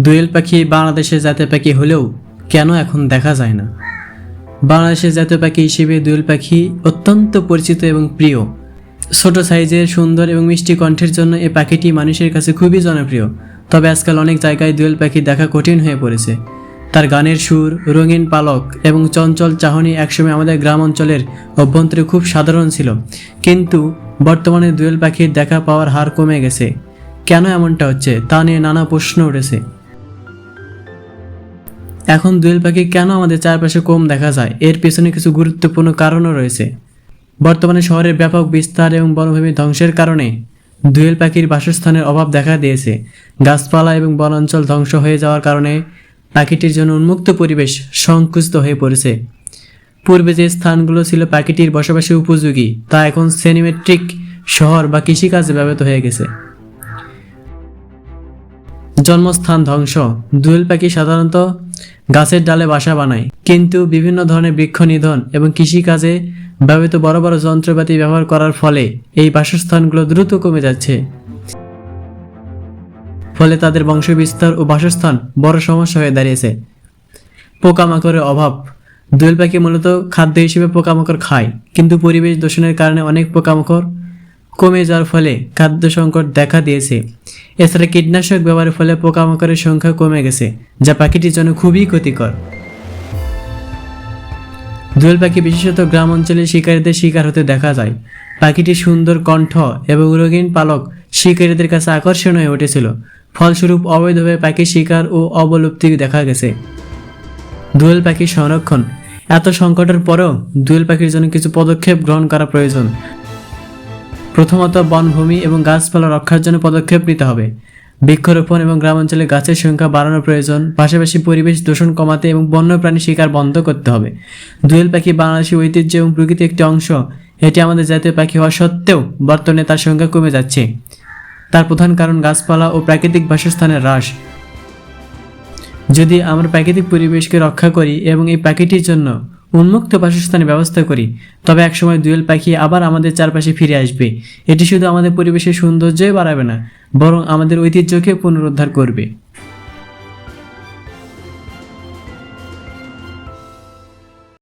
দোয়েল পাখি বাংলাদেশের জাতীয় পাখি হলেও কেন এখন দেখা যায় না? বাংলাদেশের জাতীয় পাখি হিসেবে দোয়েল পাখি অত্যন্ত পরিচিত এবং প্রিয়। ছোট সাইজের, সুন্দর এবং মিষ্টি কণ্ঠের জন্য এই পাখিটি মানুষের কাছে খুবই জনপ্রিয়। তবে আজকাল অনেক জায়গায় দোয়েল পাখি দেখা কঠিন হয়ে পড়েছে। তার গানের সুর, রঙিন পালক এবং চঞ্চল চাহনি একসময় আমাদের গ্রাম অঞ্চলের অভ্যন্তরে খুব সাধারণ ছিল। কিন্তু বর্তমানে দোয়েল পাখির দেখা পাওয়ার হার কমে গেছে। কেন এমনটা হচ্ছে তা নিয়ে নানা প্রশ্ন উঠেছে। এখন দোয়েল পাখি কেন আমাদের চারপাশে কম দেখা যায়? এর পেছনে কিছু গুরুত্বপূর্ণ কারণও রয়েছে। বর্তমানে শহরের ব্যাপক বিস্তার এবং বনভূমি ধ্বংসের কারণে দোয়েল পাখির বাসস্থানের অভাব দেখা দিয়েছে। গাছপালা এবং বনাঞ্চল ধ্বংস হয়ে যাওয়ার কারণে পাখিটির জন্য উন্মুক্ত পরিবেশ সংকুচিত হয়ে পড়েছে। পূর্বে যে স্থানগুলো ছিল পাখিটির বসবাসী উপযোগী, তা এখন সেনিমেট্রিক শহর বা কৃষিকাজে ব্যবহৃত হয়ে গেছে। জন্মস্থান ধ্বংস। দোয়েল পাখি সাধারণত গাছের ডালে বাসা বানায়। কিন্তু বিভিন্ন ধরনের বৃক্ষ নিধন এবং কৃষিকাজে ব্যবহৃত বড় বড় যন্ত্রপাতি ব্যবহার করার ফলে এই বাসস্থানগুলো দ্রুত কমে যাচ্ছে। ফলে তাদের বংশবিস্তার ও বাসস্থান বড় সমস্যা হয়ে দাঁড়িয়েছে। পোকামাকড়ের অভাব। দোয়েল পাখি মূলত খাদ্য হিসেবে পোকামাকড় খায়, কিন্তু পরিবেশ দূষণের কারণে অনেক পোকামাকড় কমে যাওয়ার ফলে খাদ্য সংকট দেখা দিয়েছে। এছাড়া কীটনাশক ব্যবহারের ফলে পোকামাকড়ের সংখ্যা কমে গেছে, যা পাখিটির জন্য খুবই ক্ষতিকর। দোয়েল পাখি বিশেষত গ্রাম অঞ্চলে শিকারীদের শিকার হতে দেখা যায়। পাখিটির সুন্দর কণ্ঠ এবং রঙিন পালক শিকারীদের কাছে আকর্ষণ হয়ে উঠেছিল। ফলস্বরূপ অবৈধভাবে পাখি শিকার ও অবলুপ্তি দেখা গেছে। দোয়েল পাখি সংরক্ষণ। এত সংকটের পরেও দোয়েল পাখির জন্য কিছু পদক্ষেপ গ্রহণ করা প্রয়োজন প্রথমত বনভূমি এবং গাছপালা রক্ষার জন্য পদক্ষেপ নিতে হবে। বৃক্ষরোপণ এবং গ্রামাঞ্চলে গাছের সংখ্যা বাড়ানো প্রয়োজন, পাশাপাশি পরিবেশ দূষণ কমাতে এবং বন্যপ্রাণী শিকার বন্ধ করতে হবে। দোয়েল পাখি বাংলাদেশি ঐতিহ্য এবং প্রকৃতির একটি অংশ, এটি আমাদের জাতীয় পাখি হওয়া সত্ত্বেও বর্তমানে তার সংখ্যা কমে যাচ্ছে। তার প্রধান কারণ গাছপালা ও প্রাকৃতিক বাসস্থানের হ্রাস। যদি আমরা প্রাকৃতিক পরিবেশকে রক্ষা করি এবং এই পাখিটির জন্য উন্মুক্ত বাসস্থানের ব্যবস্থা করি। তবে একসময় দুয়েল পাখি আবার আমাদের চারপাশে ফিরে আসবে। এটি শুধু আমাদের পরিবেশের সৌন্দর্যই বাড়াবে না, বরং আমাদের ঐতিহ্যকে পুনরুদ্ধার করবে।